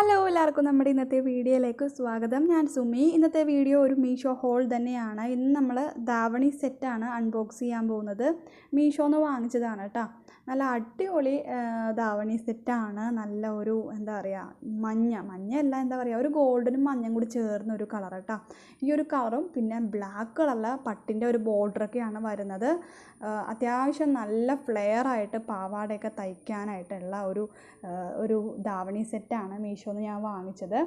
Hello എല്ലാവർക്കും നമ്മുടെ ഇന്നത്തെ വീഡിയോയിലേക്ക് സ്വാഗതം. ഞാൻ സുമി. ഇന്നത്തെ വീഡിയോ ഒരു മീഷോ ഹോൾ തന്നെയാണ്. ഇന്ന് നമ്മൾ ധാവണി സെറ്റാണ് അൺബോക്സ് ചെയ്യാൻ പോകുന്നത്. മീഷോന്ന് വാങ്ങിച്ചതാണ് കേട്ടോ. നല്ല അടിപൊളി ദാവണി സെറ്റാണ് നല്ല ഒരു എന്താ പറയുക മഞ്ഞ മഞ്ഞയല്ല എന്താ പറയുക ഒരു ഗോൾഡനും മഞ്ഞയും കൂടി ചേർന്ന ഒരു കളർ കേട്ടോ. ഈ ഒരു കളറും പിന്നെ ബ്ലാക്ക് കളറിലെ പട്ടിന്റെ ഒരു ബോർഡറൊക്കെയാണ് വരുന്നത്. അത്യാവശ്യം നല്ല ഫ്ലെയർ ആയിട്ട് പാവാടയൊക്കെ തയ്ക്കാനായിട്ടുള്ള ഒരു ഒരു ധാവണി സെറ്റാണ് മീഷോന്ന് ഞാൻ വാങ്ങിച്ചത്.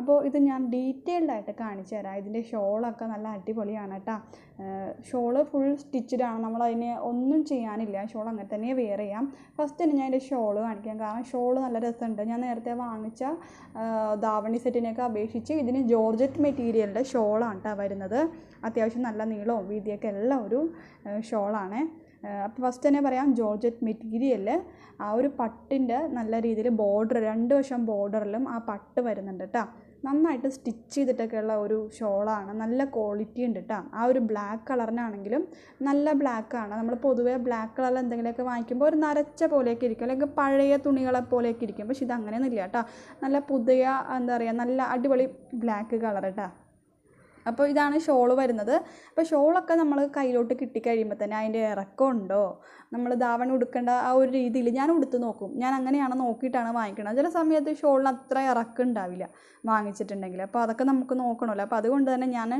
അപ്പോൾ ഇത് ഞാൻ ഡീറ്റെയിൽഡ് ആയിട്ട് കാണിച്ചു തരാം. ഇതിന്റെ ഷോളൊക്കെ നല്ല അടിപൊളിയാണ് കേട്ടോ ഷോൾ ഫുൾ സ്റ്റിച്ചഡാണ് നമ്മൾ അതിന് ഒന്നും ചെയ്യാനില്ല. ഷോൾ അങ്ങനെ തന്നെ വെയർ ചെയ്യാം. ഫസ്റ്റ് തന്നെ ഞാൻ അതിന്റെ ഷോൾ കാണിക്കാം. കാരണം ഷോൾ നല്ല രസമുണ്ട്. ഞാൻ നേരത്തെ വാങ്ങിച്ച ധാവണി സെറ്റിനെയൊക്കെ അപേക്ഷിച്ച് ഇതിന് ജോർജറ്റ് മെറ്റീരിയലിന്റെ ഷോളാണ് കേട്ടോ വരുന്നത്. അത്യാവശ്യം നല്ല നീളവും വീതിയൊക്കെ എല്ലാം ഒരു ഷോളാണ്. അപ്പോൾ ഫസ്റ്റ് തന്നെ പറയാം ജോർജറ്റ് മെറ്റീരിയൽ ആ ഒരു പട്ടിന്റെ നല്ല രീതിയിൽ ബോർഡർ രണ്ട് വശം ബോർഡറിലും ആ പട്ട് വരുന്നുണ്ട് കേട്ടോ നന്നായിട്ട് സ്റ്റിച്ച് ചെയ്തിട്ടൊക്കെയുള്ള ഒരു ഷോളാണ് നല്ല ക്വാളിറ്റി ഉണ്ട് കേട്ടോ ആ ഒരു ബ്ലാക്ക് കളറിനാണെങ്കിലും നല്ല ബ്ലാക്കാണ് നമ്മൾ പൊതുവേ ബ്ലാക്ക് കളറിൽ എന്തെങ്കിലുമൊക്കെ വാങ്ങിക്കുമ്പോൾ ഒരു നരച്ച പോലെയൊക്കെ ഇരിക്കും. അല്ലെങ്കിൽ പഴയ തുണികളെ പോലെയൊക്കെ ഇരിക്കും. പക്ഷെ ഇത് അങ്ങനെയൊന്നുമില്ല കേട്ടോ നല്ല പുതിയ എന്താ പറയുക നല്ല അടിപൊളി ബ്ലാക്ക് കളർ കേട്ടോ അപ്പോൾ ഇതാണ് ഷോൾ വരുന്നത്. അപ്പോൾ ഷോളൊക്കെ നമ്മൾ കയ്യിലോട്ട് കിട്ടിക്കഴിയുമ്പോൾ തന്നെ അതിന്റെ ഇറക്കമുണ്ടോ? നമ്മൾ ധാവണ ഉടുക്കേണ്ട ആ ഒരു രീതിയിൽ ഞാൻ ഉടുത്ത് നോക്കും. ഞാൻ അങ്ങനെയാണ് നോക്കിയിട്ടാണ് വാങ്ങിക്കുന്നത് ചില സമയത്ത് ഷോളിന് അത്ര ഇറക്കം ഉണ്ടാവില്ല വാങ്ങിച്ചിട്ടുണ്ടെങ്കിൽ. അപ്പോൾ അതൊക്കെ നമുക്ക് നോക്കണമല്ലോ. അപ്പോൾ അതുകൊണ്ട് തന്നെ ഞാൻ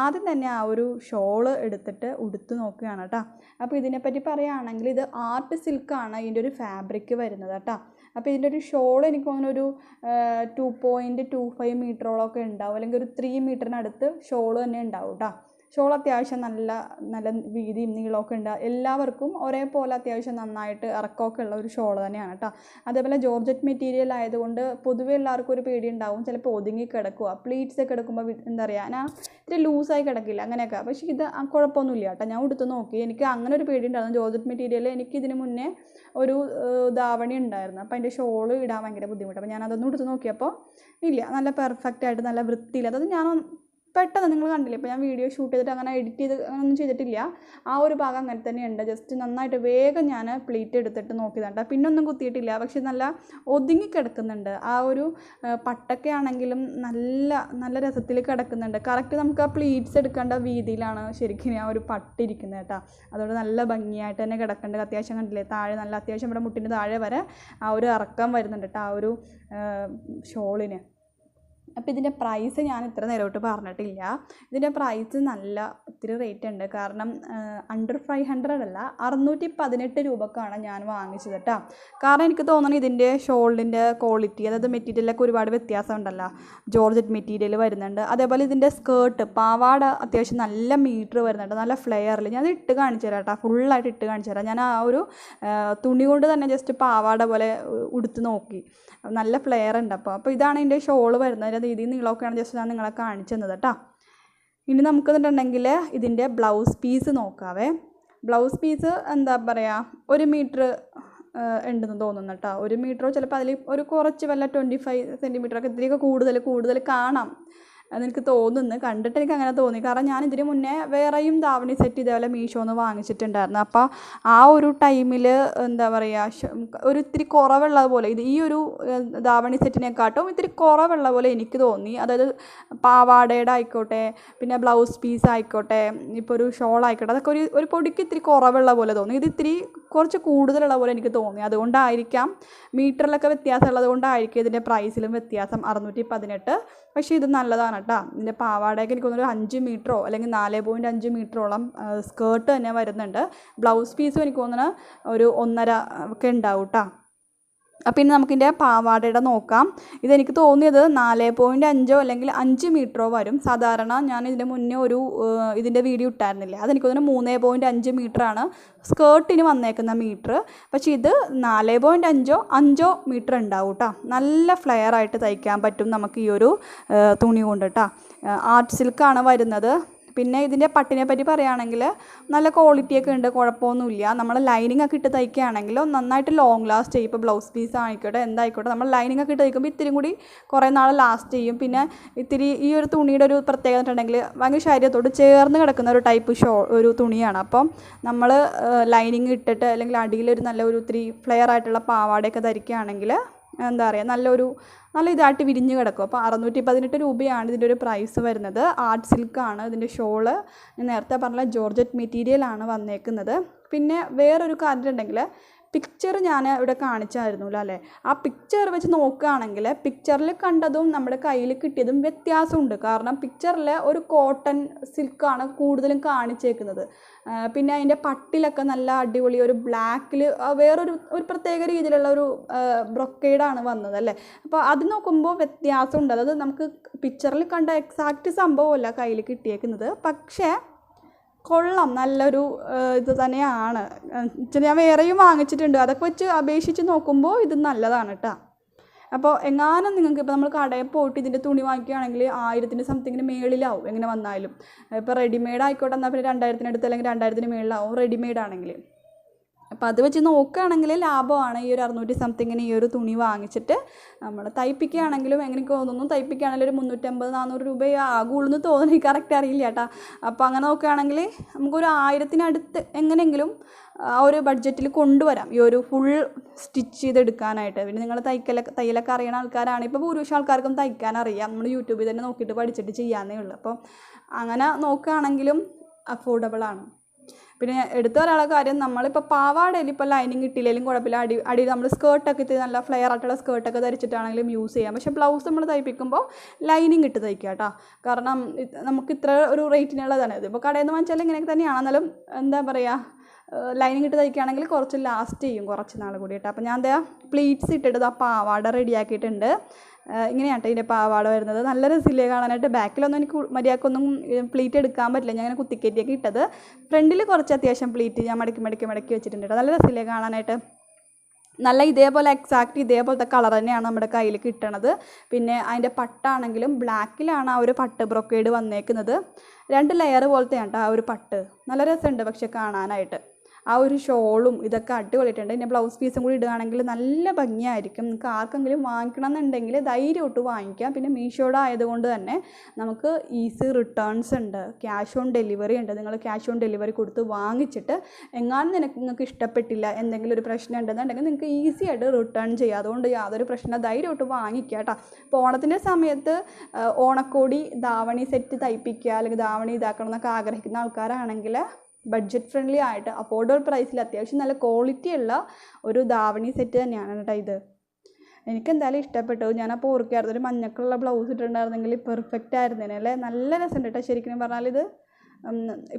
ആദ്യം തന്നെ ആ ഒരു ഷോൾ എടുത്തിട്ട് ഉടുത്ത് നോക്കുകയാണ് കേട്ടോ. അപ്പോൾ ഇതിനെപ്പറ്റി പറയുകയാണെങ്കിൽ ഇത് ആർട്ട് സിൽക്കാണ് ഇതിന്റെ ഒരു ഫാബ്രിക് വരുന്നത് കേട്ടോ. അപ്പോൾ ഇതിന്റെ ഒരു ഷോൾ എനിക്ക് തോന്നുന്നു ഒരു ടു പോയിന്റ് ടു ഫൈവ് മീറ്ററോളമൊക്കെ ഉണ്ടാവും. അല്ലെങ്കിൽ ഒരു ത്രീ മീറ്ററിനടുത്ത് ഷോൾ തന്നെ ഉണ്ടാവും കേട്ടോ ഷോൾ അത്യാവശ്യം നല്ല നല്ല വീതിയും നീളമൊക്കെ ഉണ്ട്. എല്ലാവർക്കും ഒരേപോലെ അത്യാവശ്യം നന്നായിട്ട് ഇറക്കമൊക്കെ ഉള്ള ഒരു ഷോൾ തന്നെയാണ് കേട്ടോ അതേപോലെ ജോർജറ്റ് മെറ്റീരിയൽ ആയതുകൊണ്ട് പൊതുവേ എല്ലാവർക്കും ഒരു പേടി ഉണ്ടാവും ചിലപ്പോൾ ഒതുങ്ങി കിടക്കുക പ്ലീറ്റ്സ് ഒക്കെ എടുക്കുമ്പോൾ എന്താ പറയുക ഞാൻ ഇത്തിരി ലൂസായി കിടക്കില്ല. അങ്ങനെയൊക്കെ. പക്ഷേ ഇത് കുഴപ്പമൊന്നുമില്ല കേട്ടോ ഞാൻ ഉടുത്ത് നോക്കി. എനിക്ക് അങ്ങനെ ഒരു പേടി ഉണ്ടായിരുന്നു. ജോർജറ്റ് മെറ്റീരിയൽ എനിക്ക് ഇതിന് മുന്നേ ഒരു ധാവണി ഉണ്ടായിരുന്നു. അപ്പോൾ അതിന്റെ ഷോൾ ഇടാൻ ഭയങ്കര ബുദ്ധിമുട്ട്. അപ്പോൾ ഞാൻ അതൊന്നും എടുത്ത് നോക്കിയപ്പോൾ ഇല്ല. നല്ല പെർഫെക്റ്റ് ആയിട്ട് നല്ല വൃത്തിയില്ല. അതായത് ഞാൻ പെട്ടെന്ന് നിങ്ങൾ കണ്ടില്ലേ? ഇപ്പോൾ ഞാൻ വീഡിയോ ഷൂട്ട് ചെയ്തിട്ട് അങ്ങനെ എഡിറ്റ് ചെയ്ത് ഒന്നും ചെയ്തിട്ടില്ല. ആ ഒരു ഭാഗം അങ്ങനെ തന്നെയുണ്ട്. ജസ്റ്റ് നന്നായിട്ട് വേഗം ഞാൻ പ്ലേറ്റ് എടുത്തിട്ട് നോക്കിയതാണ് പിന്നെ ഒന്നും കുത്തിയിട്ടില്ല. പക്ഷെ നല്ല ഒതുങ്ങി കിടക്കുന്നുണ്ട്. ആ ഒരു പട്ടൊക്കെ ആണെങ്കിലും നല്ല നല്ല രസത്തിൽ കിടക്കുന്നുണ്ട്. കറക്റ്റ് നമുക്ക് ആ പ്ലീറ്റ്സ് എടുക്കേണ്ട വീതിയിലാണ് ശരിക്കും ആ ഒരു പട്ടിരിക്കുന്നത് കേട്ടോ. അതുകൊണ്ട് നല്ല ഭംഗിയായിട്ട് തന്നെ കിടക്കേണ്ടത് അത്യാവശ്യം കണ്ടില്ലേ? താഴെ നല്ല അത്യാവശ്യം ഇവിടെ മുട്ടിന്റെ താഴെ വരെ ആ ഒരു ഇറക്കം വരുന്നുണ്ട് കേട്ടോ. ആ ഒരു ഷോളിന്. അപ്പോൾ ഇതിന്റെ പ്രൈസ് ഞാൻ ഇത്ര നേരോട്ട് പറഞ്ഞിട്ടില്ല. ഇതിന്റെ പ്രൈസ് നല്ല ഒത്തിരി റേറ്റ് ഉണ്ട്. കാരണം അണ്ടർ ഫൈവ് ഹൺഡ്രഡ് അല്ല അറുന്നൂറ്റി പതിനെട്ട് രൂപക്കാണ് ഞാൻ വാങ്ങിച്ചത് കേട്ടോ കാരണം എനിക്ക് തോന്നുന്നത് ഇതിന്റെ ഷോളിന്റെ ക്വാളിറ്റി അതായത് മെറ്റീരിയലൊക്കെ ഒരുപാട് വ്യത്യാസം ഉണ്ടല്ലോ ജോർജറ്റ് മെറ്റീരിയൽ വരുന്നുണ്ട്. അതേപോലെ ഇതിന്റെ സ്കേർട്ട് പാവാട അത്യാവശ്യം നല്ല മീറ്റർ വരുന്നുണ്ട്. നല്ല ഫ്ലെയറിൽ ഞാൻ ഇട്ട് കാണിച്ചു തരാം കേട്ടോ ഫുള്ളായിട്ട് ഇട്ട് കാണിച്ചു തരാം. ഞാൻ ആ ഒരു തുണി കൊണ്ട് തന്നെ ജസ്റ്റ് പാവാട പോലെ ഉടുത്ത് നോക്കി. നല്ല ഫ്ലെയർ ഉണ്ട് അപ്പോൾ അപ്പോൾ ഇതാണ് ഇതിന്റെ ഷോൾ വരുന്നത്. അതിന്റെ രീതി നീളമൊക്കെയാണ് ജസ്റ്റ് ഞാൻ നിങ്ങളെ കാണിച്ചു തന്നത് കേട്ടോ. ഇനി നമുക്ക് എന്നിട്ടുണ്ടെങ്കിൽ ഇതിന്റെ ബ്ലൗസ് പീസ് നോക്കാവേ. ബ്ലൗസ് പീസ് എന്താ പറയുക ഒരു മീറ്റർ ഉണ്ടെന്ന് തോന്നുന്നു കേട്ടോ. ഒരു മീറ്ററോ ചിലപ്പോൾ അതിൽ ഒരു കുറച്ച് വല്ല ട്വന്റി ഫൈവ് സെന്റിമീറ്ററൊക്കെ ഇത്തിരിയൊക്കെ കൂടുതൽ കൂടുതൽ കാണാം. അതെനിക്ക് തോന്നുന്നു. കണ്ടിട്ട് എനിക്ക് അങ്ങനെ തോന്നി. കാരണം ഞാൻ ഇതിന് മുന്നേ വേറെയും ധാവണി സെറ്റ് ഇതേപോലെ മീഷോന്ന് വാങ്ങിച്ചിട്ടുണ്ടായിരുന്നു. അപ്പോൾ ആ ഒരു ടൈമിൽ എന്താ പറയുക ഒരു ഇത്തിരി കുറവുള്ളത് പോലെ ഇത് ഈ ഒരു ധാവണി സെറ്റിനെക്കാട്ടും ഇത്തിരി കുറവുള്ള പോലെ എനിക്ക് തോന്നി. അതായത് പാവാടയുടെ ആയിക്കോട്ടെ പിന്നെ ബ്ലൗസ് പീസ് ആയിക്കോട്ടെ ഇപ്പോൾ ഒരു ഷോൾ ആയിക്കോട്ടെ അതൊക്കെ ഒരു ഒരു പൊടിക്ക് ഇത്തിരി കുറവുള്ള പോലെ തോന്നി. ഇത് ഇത്തിരി കുറച്ച് കൂടുതലുള്ള പോലെ എനിക്ക് തോന്നി. അതുകൊണ്ടായിരിക്കാം മീറ്ററിലൊക്കെ വ്യത്യാസമുള്ളത് കൊണ്ടായിരിക്കും ഇതിന്റെ പ്രൈസിലും വ്യത്യാസം അറുന്നൂറ്റി പതിനെട്ട് പക്ഷേ ഇത് നല്ലതാണ് കേട്ടോ ഇതിന്റെ പാവാടയൊക്കെ എനിക്ക് തോന്നുന്നു അഞ്ച് മീറ്ററോ അല്ലെങ്കിൽ നാല് പോയിന്റ് അഞ്ച് മീറ്ററോളം സ്കേർട്ട് തന്നെ വരുന്നുണ്ട്. ബ്ലൗസ് പീസും എനിക്ക് തോന്നുന്നു ഒരു ഒന്നര ഒക്കെ ഉണ്ടാവും കേട്ടോ അപ്പം ഇനി പാവാട പാവാടയുടെ നോക്കാം. ഇതെനിക്ക് തോന്നിയത് നാല് പോയിന്റ് അഞ്ചോ അല്ലെങ്കിൽ അഞ്ച് മീറ്ററോ വരും. സാധാരണ ഞാൻ ഇതിന്റെ മുന്നേ ഒരു ഇതിന്റെ വീഡിയോ ഇട്ടായിരുന്നില്ല? അതെനിക്ക് തോന്നുന്നു മൂന്ന് പോയിന്റ് അഞ്ച് മീറ്ററാണ് സ്കേർട്ടിന് വന്നേക്കുന്ന മീറ്റർ പക്ഷേ ഇത് നാല് പോയിന്റ് അഞ്ചോ അഞ്ചോ മീറ്റർ ഉണ്ടാവും കേട്ടോ നല്ല ഫ്ലെയർ ആയിട്ട് തയ്ക്കാൻ പറ്റും നമുക്ക് ഈ ഒരു തുണി കൊണ്ട് കേട്ടോ ആർട്ട് സിൽക്കാണ് വരുന്നത്. പിന്നെ ഇതിന്റെ പട്ടിനെ പറ്റി പറയുകയാണെങ്കിൽ നല്ല ക്വാളിറ്റിയൊക്കെ ഉണ്ട് കുഴപ്പമൊന്നുമില്ല. നമ്മൾ ലൈനിങ് ഒക്കെ ഇട്ട് തയ്ക്കുകയാണെങ്കിൽ നന്നായിട്ട് ലോങ് ലാസ്റ്റ് ചെയ്യും ഇപ്പോൾ ബ്ലൗസ് പീസ് ആയിക്കോട്ടെ എന്തായിക്കോട്ടെ നമ്മൾ ലൈനിങ് ഒക്കെ ഇട്ട് തയ്ക്കുമ്പോൾ ഇത്തിരി കൂടി കുറേ നാൾ ലാസ്റ്റ് ചെയ്യും. പിന്നെ ഇത്തിരി ഈ ഒരു തുണിയുടെ ഒരു പ്രത്യേകത ഉണ്ടെങ്കിൽ ഭയങ്കര ശരീരത്തോട് ചേർന്ന് കിടക്കുന്ന ഒരു ടൈപ്പ് ഷോ ഒരു തുണിയാണ്. അപ്പം നമ്മൾ ലൈനിങ് ഇട്ടിട്ട് അല്ലെങ്കിൽ അടിയിലൊരു നല്ല ഒരു ഇത്തിരി ഫ്ലെയർ ആയിട്ടുള്ള പാവാടയൊക്കെ ധരിക്കുകയാണെങ്കിൽ എന്താ പറയുക നല്ലൊരു നല്ല ഇതായിട്ട് വിരിഞ്ഞ് കിടക്കും. അപ്പോൾ അറുന്നൂറ്റി പതിനെട്ട് രൂപയാണ് ഇതിന്റെ ഒരു പ്രൈസ് വരുന്നത്. ആർട്ട് സിൽക്കാണ് ഇതിന്റെ ഷോൾ നേരത്തെ പറഞ്ഞ ജോർജറ്റ് മെറ്റീരിയലാണ് വന്നേക്കുന്നത്. പിന്നെ വേറൊരു കാര്യം ഉണ്ടെങ്കിൽ പിക്ചർ ഞാൻ ഇവിടെ കാണിച്ചായിരുന്നില്ല അല്ലേ? ആ പിക്ചർ വെച്ച് നോക്കുകയാണെങ്കിൽ പിക്ചറിൽ കണ്ടതും നമ്മുടെ കയ്യിൽ കിട്ടിയതും വ്യത്യാസമുണ്ട്. കാരണം പിക്ചറിൽ ഒരു കോട്ടൺ സിൽക്കാണ് കൂടുതലും കാണിച്ചേക്കുന്നത്. പിന്നെ അതിന്റെ പട്ടിലൊക്കെ നല്ല അടിപൊളി ഒരു ബ്ലാക്കിൽ വേറൊരു ഒരു പ്രത്യേക രീതിയിലുള്ള ഒരു ബ്രൊക്കേഡാണ് വന്നത് അല്ലേ? അപ്പോൾ അത് നോക്കുമ്പോൾ വ്യത്യാസമുണ്ട്. അതായത് നമുക്ക് പിക്ചറിൽ കണ്ട എക്സാക്റ്റ് സംഭവമല്ല കയ്യിൽ കിട്ടിയേക്കുന്നത്. പക്ഷേ കൊള്ളാം നല്ലൊരു ഇത് തന്നെയാണ്. ഞാൻ വേറെയും വാങ്ങിച്ചിട്ടുണ്ട്. അതൊക്കെ വെച്ച് അപേക്ഷിച്ച് നോക്കുമ്പോൾ ഇത് നല്ലതാണ് കേട്ടോ അപ്പോൾ എങ്ങാനും നിങ്ങൾക്ക് ഇപ്പോൾ നമ്മൾ കടയിൽ പോയിട്ട് ഇതിന്റെ തുണി വാങ്ങിക്കുകയാണെങ്കിൽ ആയിരത്തിന് സംതിങ്ങിന് മേളിലാവും എങ്ങനെ വന്നാലും. ഇപ്പോൾ റെഡിമെയ്ഡ് ആയിക്കോട്ടെ എന്നാൽ പിന്നെ രണ്ടായിരത്തിനടുത്ത് അല്ലെങ്കിൽ രണ്ടായിരത്തിന് മേളിലാവും റെഡിമെയ്ഡ് ആണെങ്കിൽ. അപ്പോൾ അത് വെച്ച് നോക്കുകയാണെങ്കിൽ ലാഭമാണ്. ഈ ഒരു അറുന്നൂറ്റി സംതിങ്ങിന് ഈ ഒരു തുണി വാങ്ങിച്ചിട്ട് നമ്മൾ തയ്പ്പിക്കുകയാണെങ്കിലും എങ്ങനെയൊക്കെ തോന്നുന്നു. തയ്പ്പിക്കുകയാണെങ്കിൽ ഒരു മുന്നൂറ്റമ്പത് നാനൂറ് രൂപ ആകുള്ളൂ എന്ന് തോന്നുന്നു. കറക്റ്റ് അറിയില്ല കേട്ടോ. അപ്പോൾ അങ്ങനെ നോക്കുകയാണെങ്കിൽ നമുക്കൊരു ആയിരത്തിനടുത്ത് എങ്ങനെയെങ്കിലും ആ ഒരു ബഡ്ജറ്റിൽ കൊണ്ടുവരാം. ഈ ഒരു ഫുൾ സ്റ്റിച്ച് ചെയ്തെടുക്കാനായിട്ട്. പിന്നെ നിങ്ങൾ തയ്ക്കലൊക്കെ തയ്യലൊക്കെ അറിയണ ആൾക്കാരാണ്. ഇപ്പോൾ ഭൂരിപക്ഷം ആൾക്കാർക്കും തയ്ക്കാൻ അറിയാം. നമ്മൾ യൂട്യൂബിൽ തന്നെ നോക്കിയിട്ട് പഠിച്ചിട്ട് ചെയ്യാന്നേ ഉള്ളൂ. അപ്പോൾ അങ്ങനെ നോക്കുകയാണെങ്കിലും അഫോർഡബിൾ ആണ്. പിന്നെ എടുത്തു പറയാനുള്ള കാര്യം നമ്മളിപ്പോൾ പാവാടയിൽ ഇപ്പോൾ ലൈനിങ് ഇട്ടില്ലെങ്കിലും കുഴപ്പമില്ല. അടി അടി നമ്മൾ സ്കേർട്ടൊക്കെ ഇത്തിരി നല്ല ഫ്ലെയർ ആയിട്ടുള്ള സ്കേർട്ടൊക്കെ ധരിച്ചിട്ടാണെങ്കിലും യൂസ് ചെയ്യാം. പക്ഷേ ബ്ലൗസ് നമ്മൾ തയ്പ്പിക്കുമ്പോൾ ലൈനിങ് ഇട്ട് തയ്ക്കുക കേട്ടോ. കാരണം നമുക്ക് ഇത്ര ഒരു റേറ്റിനുള്ളതാണ് ഇത് ഇപ്പോൾ കടയിൽ നിന്ന് വാങ്ങിച്ചാൽ ഇങ്ങനെയൊക്കെ തന്നെയാണ്. എന്നാലും എന്താ പറയുക ലൈനിങ് ഇട്ട് തയ്ക്കുകയാണെങ്കിൽ കുറച്ച് ലാസ്റ്റ് ചെയ്യും കുറച്ച് നാൾ കൂടി കേട്ടോ. അപ്പോൾ ഞാൻ എന്താ പ്ലീറ്റ്സ് ഇട്ടിട്ട് ആ പാവാട റെഡിയാക്കിയിട്ടുണ്ട് ഇങ്ങനെയാട്ടോ ഇതിന്റെ പാവാട വരുന്നത്. നല്ല രസമില്ലേ കാണാനായിട്ട് ബാക്കിലൊന്നും എനിക്ക് മര്യാദക്കൊന്നും പ്ലീറ്റ് എടുക്കാൻ പറ്റില്ല. ഞാൻ അങ്ങനെ കുത്തിക്കേറ്റിയൊക്കെ ഇട്ടത്. ഫ്രണ്ടിൽ കുറച്ച് അത്യാവശ്യം പ്ലീറ്റ് ഞാൻ മടക്കി മടക്കി മടക്കി വെച്ചിട്ടുണ്ട് നല്ല രസമില്ലേ കാണാനായിട്ട്. നല്ല ഇതേപോലെ എക്സാക്റ്റ് ഇതേപോലത്തെ കളർ തന്നെയാണ് നമ്മുടെ കയ്യിൽ കിട്ടണത്. പിന്നെ അതിന്റെ പട്ടാണെങ്കിലും ബ്ലാക്കിലാണ് ആ ഒരു പട്ട് ബ്രൊക്കേഡ് വന്നേക്കുന്നത്. രണ്ട് ലെയർ പോലത്തെയാണ് കേട്ടോ ആ ഒരു പട്ട്. നല്ല രസമുണ്ട് പക്ഷെ കാണാനായിട്ട്. ആ ഒരു ഷോളും ഇതൊക്കെ അടിപൊളിയിട്ടുണ്ട് പിന്നെ ബ്ലൗസ് പീസും കൂടി ഇടുകയാണെങ്കിൽ നല്ല ഭംഗിയായിരിക്കും. നിങ്ങൾക്ക് ആർക്കെങ്കിലും വാങ്ങിക്കണം എന്നുണ്ടെങ്കിൽ ധൈര്യമായിട്ട് വാങ്ങിക്കാം. പിന്നെ മീഷോയുടെ ആയതുകൊണ്ട് തന്നെ നമുക്ക് ഈസി റിട്ടേൺസ് ഉണ്ട്. ക്യാഷ് ഓൺ ഡെലിവറി ഉണ്ട്. നിങ്ങൾ ക്യാഷ് ഓൺ ഡെലിവറി കൊടുത്ത് വാങ്ങിച്ചിട്ട് എങ്ങാനും നിനക്ക് നിങ്ങൾക്ക് ഇഷ്ടപ്പെട്ടില്ല എന്തെങ്കിലും ഒരു പ്രശ്നം ഉണ്ടെന്നുണ്ടെങ്കിൽ നിങ്ങൾക്ക് ഈസി ആയിട്ട് റിട്ടേൺ ചെയ്യാം. അതുകൊണ്ട് യാതൊരു പ്രശ്നം ധൈര്യമായിട്ട് വാങ്ങിക്കുക കേട്ടോ. ഇപ്പോൾ ഓണത്തിന്റെ സമയത്ത് ഓണക്കോടി ധാവണി സെറ്റ് തയ്പ്പിക്കുക അല്ലെങ്കിൽ ധാവണി ഇതാക്കണം എന്നൊക്കെ ആഗ്രഹിക്കുന്ന ആൾക്കാരാണെങ്കിൽ ബഡ്ജറ്റ് ഫ്രണ്ട്ലി ആയിട്ട് അഫോർഡബിൾ പ്രൈസിൽ അത്യാവശ്യം നല്ല ക്വാളിറ്റി ഉള്ള ഒരു ദാവണി സെറ്റ് തന്നെയാണ് കേട്ടോ ഇത്. എനിക്ക് എന്തായാലും ഇഷ്ടപ്പെട്ടു. ഞാനപ്പോൾ ഓർക്കായിരുന്നു ഒരു മഞ്ഞക്കുള്ള ബ്ലൗസ് ഇട്ടിട്ടുണ്ടായിരുന്നെങ്കിൽ പെർഫെക്റ്റ് ആയിരുന്നേനെ അല്ലേ? നല്ല രസമുണ്ട് കേട്ടോ ശരിക്കും പറഞ്ഞാൽ ഇത്.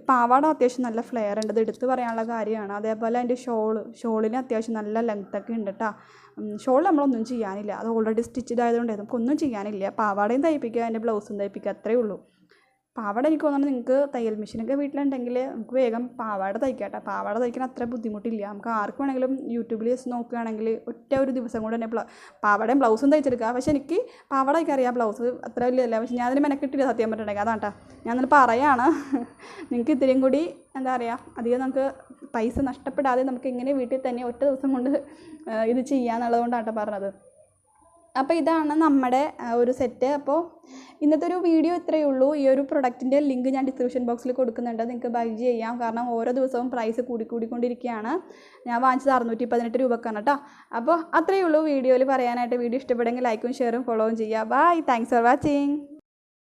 പാവാട അത്യാവശ്യം നല്ല ഫ്ലെയർ ഉണ്ട് ഇത് എടുത്ത് പറയാനുള്ള കാര്യമാണ്. അതേപോലെ അതിന്റെ ഷോൾ ഷോളിന് അത്യാവശ്യം നല്ല ലെങ്ത് ഒക്കെ ഉണ്ട് കേട്ടോ ഷോൾ നമ്മളൊന്നും ചെയ്യാനില്ല. അത് ഓൾറെഡി സ്റ്റിച്ചഡ് ആയതുകൊണ്ട് നമുക്കൊന്നും ചെയ്യാനില്ല. പാവാടയും തയ്പ്പിക്കുക അതിന്റെ ബ്ലൗസും തയ്പ്പിക്കുക അത്രയേ ഉള്ളൂ. പാവാട എനിക്ക് തോന്നുന്നത് നിങ്ങൾക്ക് തയ്യൽ മെഷീനൊക്കെ വീട്ടിലുണ്ടെങ്കിൽ നമുക്ക് വേഗം പാവാട തയ്ക്കാം കേട്ടോ പാവാട തയ്ക്കാൻ അത്ര ബുദ്ധിമുട്ടില്ല. നമുക്ക് ആർക്ക് വേണമെങ്കിലും യൂട്യൂബിൽ ജസ്റ്റ് നോക്കുകയാണെങ്കിൽ ഒറ്റ ഒരു ദിവസം കൊണ്ട് തന്നെ പാവാടയും ബ്ലൗസും തയ്ച്ചെടുക്കുക. പക്ഷെ എനിക്ക് പാവാട ഒക്കെ അറിയാം. ബ്ലൗസ് അത്ര വലിയല്ല പക്ഷെ ഞാൻ അതിന് മെനക്കെട്ടില്ല സത്യം പറഞ്ഞിട്ടുണ്ടെങ്കിൽ. അതാണ് കേട്ടോ. ഞാൻ നിങ്ങൾ പറയാണ്. നിങ്ങൾക്ക് ഇത്രയും കൂടി എന്താ പറയുക അധികം നമുക്ക് പൈസ നഷ്ടപ്പെടാതെ നമുക്ക് എങ്ങനെ വീട്ടിൽ തന്നെ ഒറ്റ ദിവസം കൊണ്ട് ഇത് ചെയ്യാന്നുള്ളതുകൊണ്ടാണ് കേട്ടോ പറഞ്ഞത്. അപ്പോൾ ഇതാണ് നമ്മുടെ ഒരു സെറ്റ്. അപ്പോൾ ഇന്നത്തെ ഒരു വീഡിയോ ഇത്രയേ ഉള്ളൂ. ഈ ഒരു പ്രൊഡക്റ്റിന്റെ ലിങ്ക് ഞാൻ ഡിസ്ക്രിപ്ഷൻ ബോക്സിൽ കൊടുക്കുന്നുണ്ട്. നിങ്ങൾക്ക് ബൈ ചെയ്യാം. കാരണം ഓരോ ദിവസവും പ്രൈസ് കൂടി കൂടിക്കൊണ്ടിരിക്കുകയാണ് ഞാൻ വാങ്ങിച്ചത് അറുന്നൂറ്റി പതിനെട്ട് രൂപക്കാണ് കേട്ടോ. അപ്പോൾ അത്രയേ ഉള്ളൂ വീഡിയോയിൽ പറയാനായിട്ട്. വീഡിയോ ഇഷ്ടപ്പെടുമെങ്കിൽ ലൈക്കും ഷെയറും ഫോളോവും ചെയ്യുക. ബൈ. Thanks for watching.